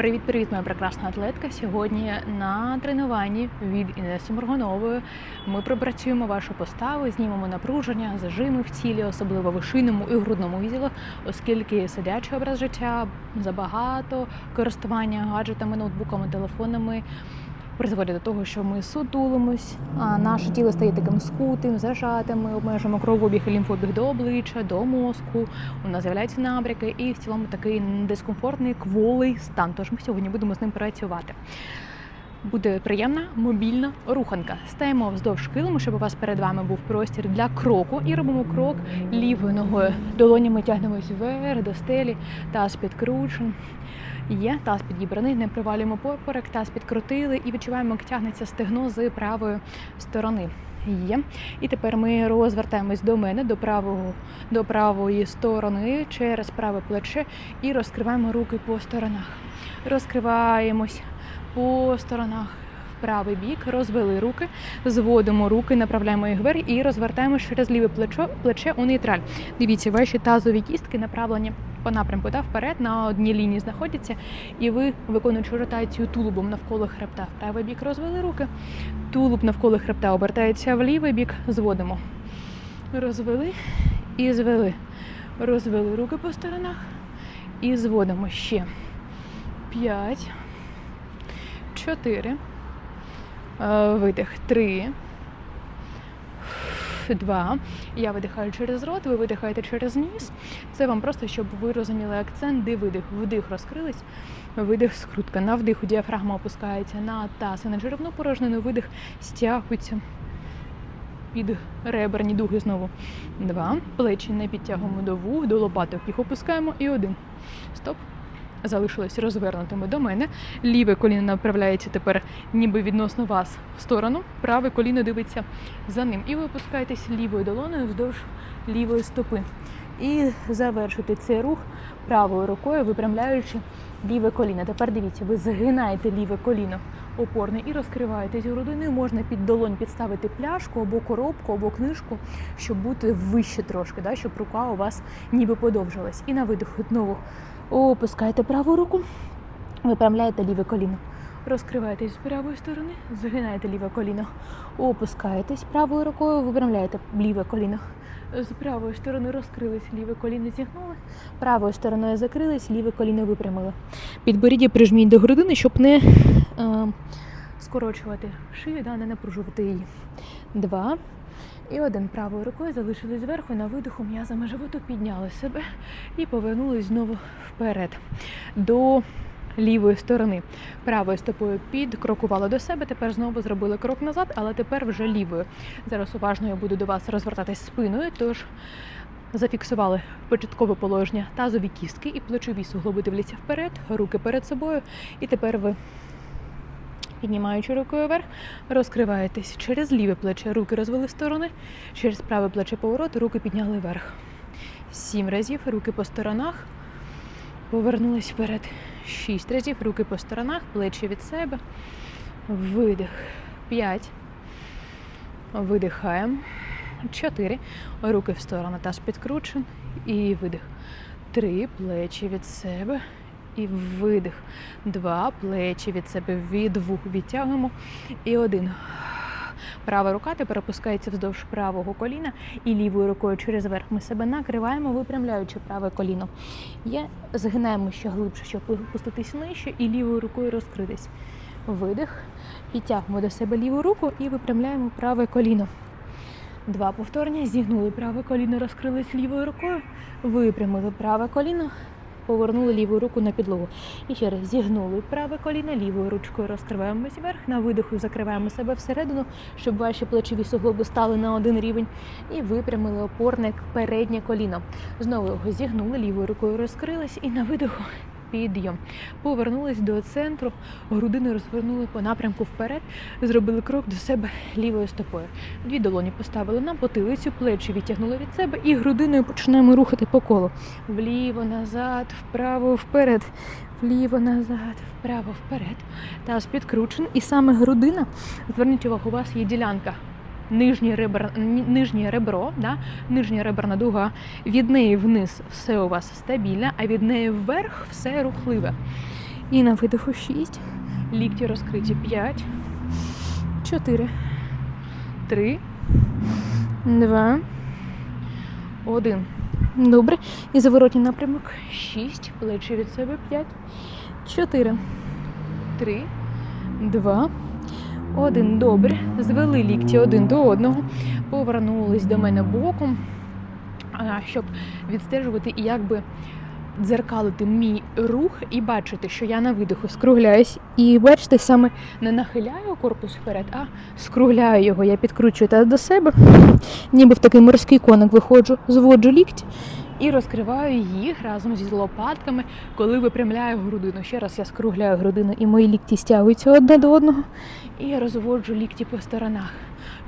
Привіт-привіт, моя прекрасна атлетка. Сьогодні на тренуванні від Інеси Морганової ми пропрацюємо вашу поставу, знімемо напруження, зажими в тілі, особливо в шийному і грудному відділу, оскільки сидячий образ життя забагато користування гаджетами, ноутбуками, телефонами. Призводить до того, що ми сутулимось, а наше тіло стає таким скутим, зажатим, ми обмежуємо кровообіг і лімфообіг до обличчя, до мозку. У нас з'являються набряки, і в цілому такий дискомфортний кволий стан. Тож ми сьогодні будемо з ним працювати. Буде приємна мобільна руханка. Стаємо вздовж килиму, щоб у вас перед вами був простір для кроку. І робимо крок лівою ногою. Долонями тягнемось вверх до стелі, таз підкручен. Є таз підібраний, не привалюємо поперек, таз підкрутили і відчуваємо, як тягнеться стегно з правої сторони. Є. І тепер ми розвертаємось до мене, до правого, до правої сторони через праве плече і розкриваємо руки по сторонах. Розкриваємось по сторонах правий бік, розвели руки, зводимо руки, направляємо їх вверх і розвертаємо через ліве плечо, плече у нейтраль. Дивіться, ваші тазові кістки направлені по напрямку да, вперед на одній лінії знаходяться, і ви виконуючи ротацію тулубом навколо хребта. В правий бік розвели руки, тулуб навколо хребта обертається в лівий бік, зводимо. Розвели і звели. Розвели руки по сторонах і зводимо ще. П'ять. Чотири. Е, Видих. Три. Два. Я видихаю через рот, ви видихаєте через ніс. Це вам просто, щоб ви розуміли акцент, де видих. Вдих розкрились, видих скрутка. На вдиху діафрагма опускається на таз і на черевну порожнину, видих стягується під реберні дуги знову. Два. Плечі не підтягуємо до вух, до лопаток. Їх опускаємо. І один. Стоп. Залишилось розвернутими до мене. Ліве коліно направляється тепер ніби відносно вас в сторону. Праве коліно дивиться за ним. І ви опускаєтесь лівою долоною вздовж лівої стопи. І завершуйте цей рух правою рукою, випрямляючи ліве коліно. Тепер дивіться, ви згинаєте ліве коліно опорне і розкриваєтесь грудиною. Можна під долонь підставити пляшку або коробку, або книжку, щоб бути вище трошки, да, щоб рука у вас ніби подовжилась. І на видиху знову опускаєте праву руку, випрямляєте ліве коліно. Розкриваєтесь з правої сторони, згинаєте ліве коліно, опускаєтесь правою рукою, випрямляєте ліве коліно. З правої сторони розкрились, ліве коліно зігнули, правою стороною закрились, ліве коліно випрямили. Підборіддя прижміть до грудини, щоб не е, скорочувати шию, да, не напружувати її. Два. І один правою рукою залишились зверху, на видиху м'язами животу підняли себе і повернулись знову вперед до лівої сторони. Правою стопою підкрокували до себе, тепер знову зробили крок назад, але тепер вже лівою. Зараз уважно я буду до вас розвертатись спиною, тож зафіксували початкове положення тазові кістки і плечові суглоби дивляться вперед, руки перед собою. І тепер ви Піднімаючи рукою вверх, розкриваєтесь через ліве плече, руки розвели в сторони, через праве плече поворот, руки підняли вверх. Сім разів, руки по сторонах, повернулись вперед. Шість разів, руки по сторонах, плечі від себе. Видих. П'ять. Видихаємо. Чотири. Руки в сторону, таз підкручен. І видих. Три. Плечі від себе. І видих. Два плечі від себе від вух відтягуємо. І один. Права рука тепер опускається вздовж правого коліна і лівою рукою через верх ми себе накриваємо, випрямляючи праве коліно. Є, згинаємо ще глибше, щоб опуститись нижче, і лівою рукою розкритись. Видих. Підтягуємо до себе ліву руку і випрямляємо праве коліно. Два повторення. Зігнули праве коліно, розкрились лівою рукою, випрямили праве коліно, повернули ліву руку на підлогу. І ще раз зігнули праве коліно, лівою ручкою розкриваємось вверх, на видиху закриваємо себе всередину, щоб ваші плечові суглоби стали на один рівень. І випрямили опорне переднє коліно. Знову його зігнули, лівою рукою розкрились і на видиху. Підйом. Повернулись до центру, грудину розвернули по напрямку вперед, зробили крок до себе лівою стопою. Дві долоні поставили на потилицю, плечі відтягнули від себе і грудиною починаємо рухати по колу. Вліво, назад, вправо, вперед, вліво, назад, вправо, вперед. Таз підкручен. І саме грудина, зверніть увагу, у вас є ділянка нижнє ребер, нижнє ребро, да? нижня реберна дуга, від неї вниз все у вас стабільне, а від неї вверх все рухливе. І на видиху 6. Лікті розкриті 5. 4. 3. 2. 1. Добре. І заворотній напрямок 6. Плечі від себе 5. 4. 3. 2. Один. Добре. Звели лікті один до одного. Повернулись до мене боком, щоб відстежувати і якби дзеркалити мій рух і бачити, що я на видиху скругляюсь. І бачите, саме не нахиляю корпус вперед, а скругляю його. Я підкручую таз до себе, ніби в такий морський коник виходжу, зводжу лікті і розкриваю їх разом зі лопатками, коли випрямляю грудину. Ще раз я скругляю грудину, і мої лікті стягуються одне до одного. І я розводжу лікті по сторонах.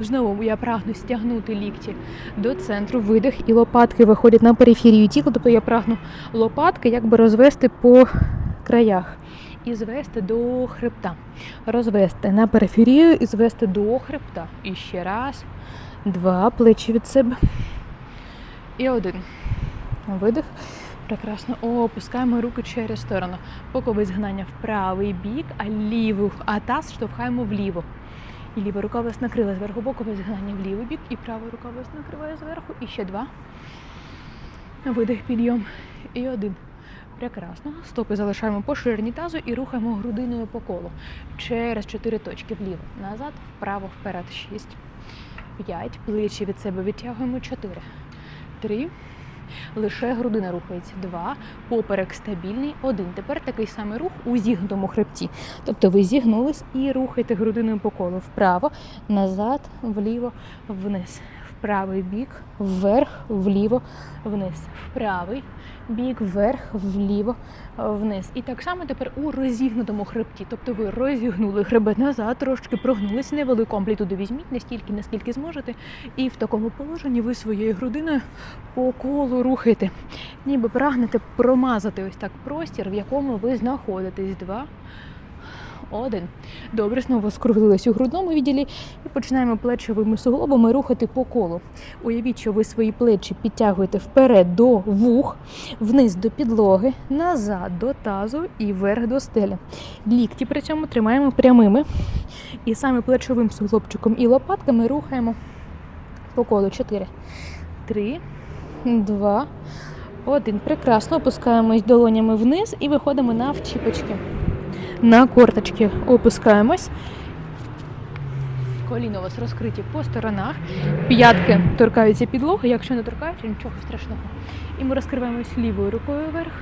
Знову я прагну стягнути лікті до центру, видих, і лопатки виходять на периферію тіла. Тобто я прагну лопатки якби розвести по краях і звести до хребта. Розвести на периферію і звести до хребта. І ще раз, два плечі від себе. І один. Видих. Прекрасно. Опускаємо руки через сторону. Бокове згнання в правий бік, а ліву, а таз штовхаємо вліво. І ліва рука вас накрила зверху, бокове згнання в лівий бік, і права рука вас накриває зверху. І ще два. Видих, підйом. І один. Прекрасно. Стопи залишаємо по ширині тазу і рухаємо грудиною по колу. Через чотири точки вліво. Назад, вправо, вперед. Шість. П'ять. Плечі від себе відтягуємо. Чотири. Три. Лише грудина рухається. Два. Поперек стабільний. Один. Тепер такий самий рух у зігнутому хребті. Тобто ви зігнулись і рухаєте грудиною по колу. Вправо, назад, вліво, вниз. Правий бік, вверх, вліво, вниз. В правий бік, вверх, вліво, вниз. І так само тепер у розігнутому хребті. Тобто ви розігнули хребет назад, трошки прогнулись, невелику амплітуду візьміть, настільки, наскільки зможете. І в такому положенні ви своєю грудиною по колу рухаєте. Ніби прагнете промазати ось так простір, в якому ви знаходитесь. Два. Один. Добре, знову скруглились у грудному відділі і починаємо плечовими суглобами рухати по колу. Уявіть, що ви свої плечі підтягуєте вперед до вух, вниз до підлоги, назад до тазу і вверх до стелі. Лікті при цьому тримаємо прямими. І саме плечовим суглобчиком і лопатками рухаємо по колу. Чотири. Три, два, один. Прекрасно. Опускаємось долонями вниз і виходимо на вчіпочки. На корточки опускаємось. Коліно у вас розкриті по сторонах. П'ятки торкаються підлоги. Якщо не торкаються, нічого страшного. І ми розкриваємось лівою рукою вверх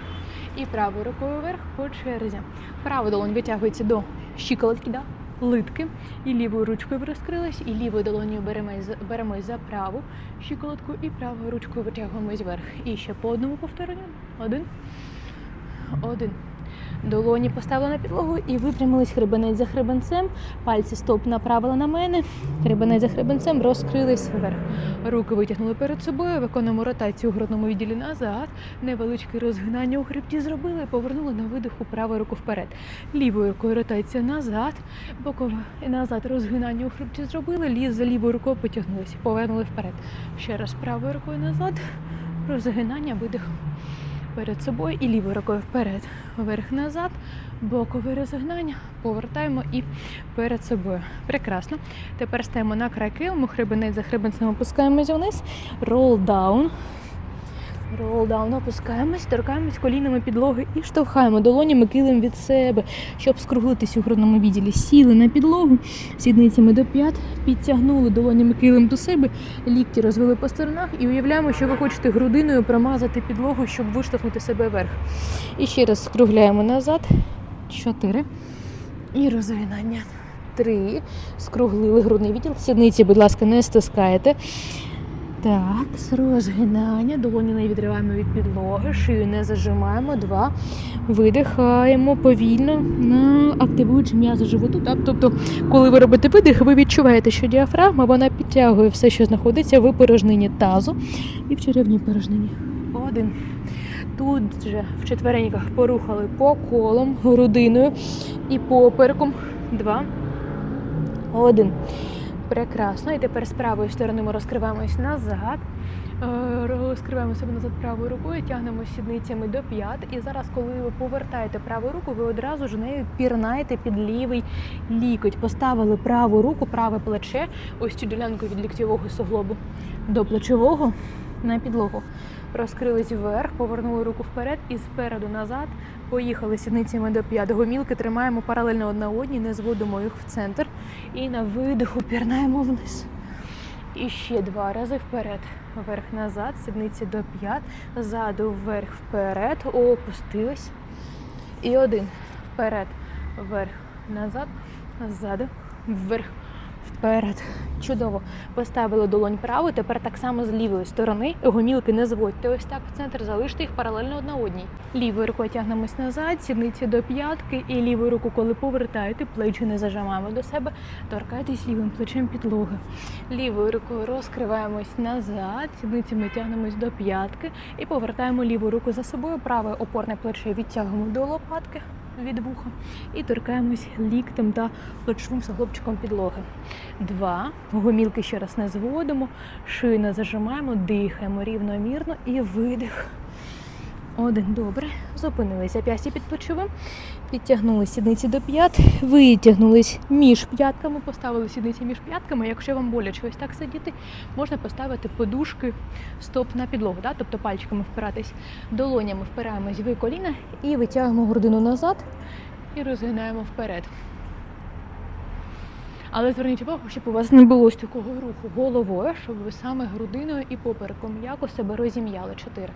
і правою рукою вверх по черзі. Права долонь витягується до щиколотки, да? литки. І лівою ручкою ви розкрились, і лівою долонею беремось, беремось за праву щиколотку і правою ручкою витягуємось вверх. І ще по одному повторенню. Один. Один. Долоні поставили на підлогу і випрямились хребенець за хребенцем. Пальці стоп направили на мене. Хребенець за хребенцем розкрились вверх. Руки витягнули перед собою, виконуємо ротацію у грудному відділі назад. Невеличке розгинання у хребті зробили, повернули на видиху правою руку вперед. Лівою рукою ротація назад, бокове і назад розгинання у хребті зробили, ліз за лівою рукою потягнулися, повернули вперед. Ще раз правою рукою назад, розгинання, видих перед собою і лівою рукою вперед, вверх назад, бокове розгинання, повертаємо і перед собою. Прекрасно. Тепер стаємо на край килиму, хребенець за хребенцем опускаємось вниз, roll Roll опускаємось, торкаємось колінами підлоги і штовхаємо долонями килим від себе, щоб скруглитись у грудному відділі. Сіли на підлогу, сідницями до п'ят, підтягнули долонями килим до себе, лікті розвели по сторонах і уявляємо, що ви хочете грудиною промазати підлогу, щоб виштовхнути себе вверх. І ще раз скругляємо назад. Чотири. І розгинання. Три. Скруглили грудний відділ. Сідниці, будь ласка, не стискаєте. Так, розгинання, долоні не відриваємо від підлоги, шию не зажимаємо. Два. Видихаємо повільно, активуючи м'язи животу. Так? Тобто, коли ви робите видих, ви відчуваєте, що діафрагма вона підтягує все, що знаходиться в порожнині тазу і в черевній порожнині. Один. Тут же в четвереньках порухали по колом, грудиною і попереком. Два. Один. Прекрасно. І тепер з правої сторони ми розкриваємось назад. Е, Розкриваємо себе назад правою рукою, тягнемо сідницями до п'ят. І зараз, коли ви повертаєте праву руку, ви одразу ж нею пірнаєте під лівий лікоть. Поставили праву руку, праве плече, ось цю ділянку від ліктєвого суглобу до плечового на підлогу. Розкрились вверх, повернули руку вперед і спереду назад. Поїхали сідницями до п'ят. Гомілки тримаємо паралельно одна одній, не зводимо їх в центр. І на видиху пірнаємо вниз. І ще два рази вперед. Вверх назад, сідниці до п'ят, ззаду вверх вперед, опустились. І один. Вперед, вверх, назад, ззаду, вверх, вперед. Чудово. Поставили долонь праву, тепер так само з лівої сторони. Гомілки не зводьте ось так в центр, залиште їх паралельно одна одній. Лівою рукою тягнемось назад, сідниці до п'ятки, і лівою руку, коли повертаєте, плечі не зажимаємо до себе, торкайтесь лівим плечем підлоги. Лівою рукою розкриваємось назад, сідницями тягнемось до п'ятки і повертаємо ліву руку за собою. Праве опорне плече відтягуємо до лопатки від вуха і торкаємось ліктем та плечовим суглобчиком підлоги. Два. Гомілки ще раз не зводимо, шию не зажимаємо, дихаємо рівномірно і видих. Один, добре. Зупинилися п'ясі під плечовим, підтягнули сідниці до п'ят, витягнулись між п'ятками, поставили сідниці між п'ятками. Якщо вам боляче ось так сидіти, можна поставити подушки стоп на підлогу, да? тобто пальчиками впиратись, долонями впираємось в коліна і витягуємо грудину назад і розгинаємо вперед. Але зверніть увагу, щоб у вас не було ось такого руху головою, щоб ви саме грудиною і попереком м'яко себе розім'яли. Чотири,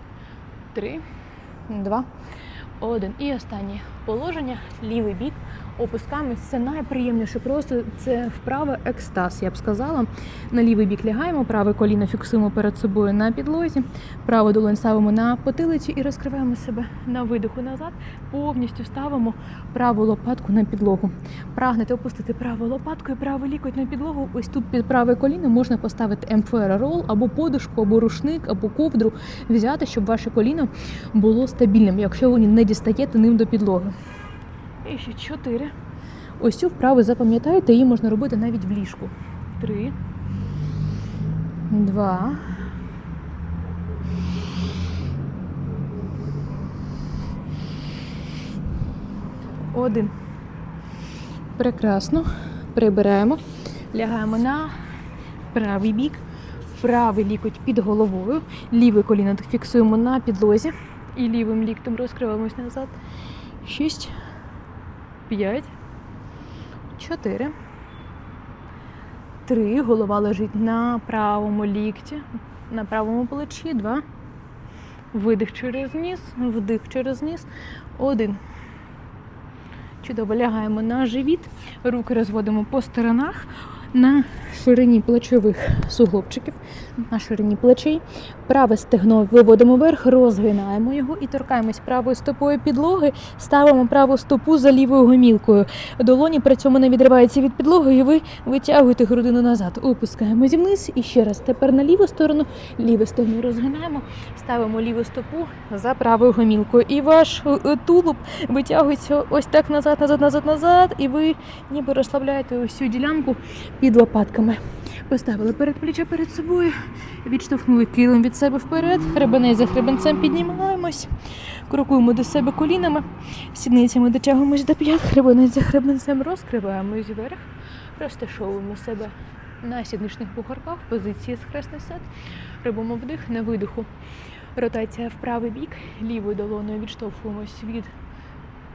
три, два, один. І останнє положення, лівий бік. Опускаємось. Це найприємніше. Просто це вправа екстаз, я б сказала. На лівий бік лягаємо, праве коліно фіксуємо перед собою на підлозі, праву долонь ставимо на потилицю і розкриваємо себе на видиху назад. Повністю ставимо праву лопатку на підлогу. Прагнете опустити праву лопатку і правий лікоть на підлогу. Ось тут під праве коліно можна поставити МФР рол або подушку, або рушник, або ковдру взяти, щоб ваше коліно було стабільним, якщо ви не дістаєте ним до підлоги. І ще чотири. Ось цю вправу запам'ятаєте, її можна робити навіть в ліжку. Три. Два. Один. Прекрасно. Прибираємо. Лягаємо на правий бік. Правий лікоть під головою. Ліве коліно фіксуємо на підлозі. І лівим ліктем розкриваємось назад. Шість. П'ять. Чотири. Три. Голова лежить на правому лікті, на правому плечі. Два. Видих через ніс, вдих через ніс. Один. Чудово лягаємо на живіт, руки розводимо по сторонах на ширині плечових суглобчиків, на ширині плечей. Праве стегно виводимо вверх, розгинаємо його і торкаємось правою стопою підлоги, ставимо праву стопу за лівою гомілкою. Долоні при цьому не відриваються від підлоги, і ви витягуєте грудину назад. Опускаємось вниз і ще раз. Тепер на ліву сторону, ліве стегно розгинаємо, ставимо ліву стопу за правою гомілкою. І ваш е, тулуб витягується ось так назад, назад, назад, назад, і ви ніби розслабляєте цю ділянку під лопатками. Поставили перед плече перед собою, відштовхнули килим від себе вперед, хребенець за хребенцем піднімаємось, крокуємо до себе колінами, сідницями дотягуємось до п'ят, хребенець за хребенцем розкриваємось вверх, розташовуємо себе на сідничних бугорках в позиції схресний сет, робимо вдих на видиху. Ротація в правий бік, лівою долоною відштовхуємось від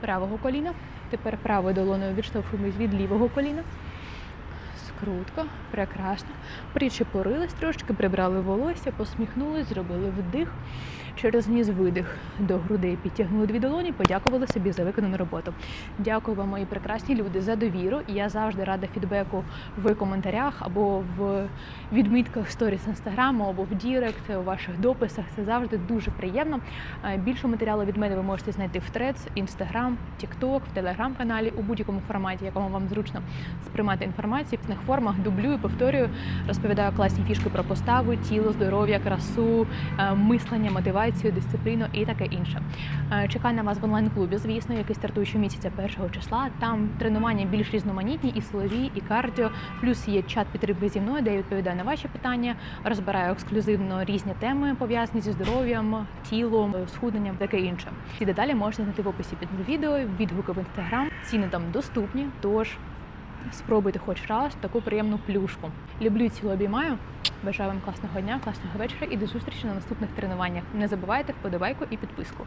правого коліна. Тепер правою долоною відштовхуємось від лівого коліна. Скрутка, прекрасно. Причепорились трошки, прибрали волосся, посміхнулись, зробили вдих. Через ніс видих до грудей підтягнули дві долоні, подякували собі за виконану роботу. Дякую вам, мої прекрасні люди, за довіру. Я завжди рада фідбеку в коментарях або в відмітках сторіс інстаграму, або в Дірект, у ваших дописах. Це завжди дуже приємно. Е, Більше матеріалу від мене ви можете знайти в Threads, Instagram, TikTok, в телеграм-каналі у будь-якому форматі, якому вам зручно сприймати інформацію. В них формах, дублюю, повторюю, розповідаю класні фішки про поставу, тіло, здоров'я, красу, е, мислення, мотивацію, дисципліну і таке інше. Е, Чекаю на вас в онлайн-клубі, звісно, який стартує щомісяця першого числа. Там тренування більш різноманітні, і силові, і кардіо. Плюс є чат підтримки зі мною, де я відповідаю на ваші питання, розбираю ексклюзивно різні теми, пов'язані зі здоров'ям, тілом, схудненням, таке інше. Ці деталі можна знайти в описі під відео, відгуки в інстаграм. Ціни там доступні, тож спробуйте хоч раз таку приємну плюшку. Люблю цілу обіймаю. Бажаю вам класного дня, класного вечора і до зустрічі на наступних тренуваннях. Не забувайте вподобайку і підписку.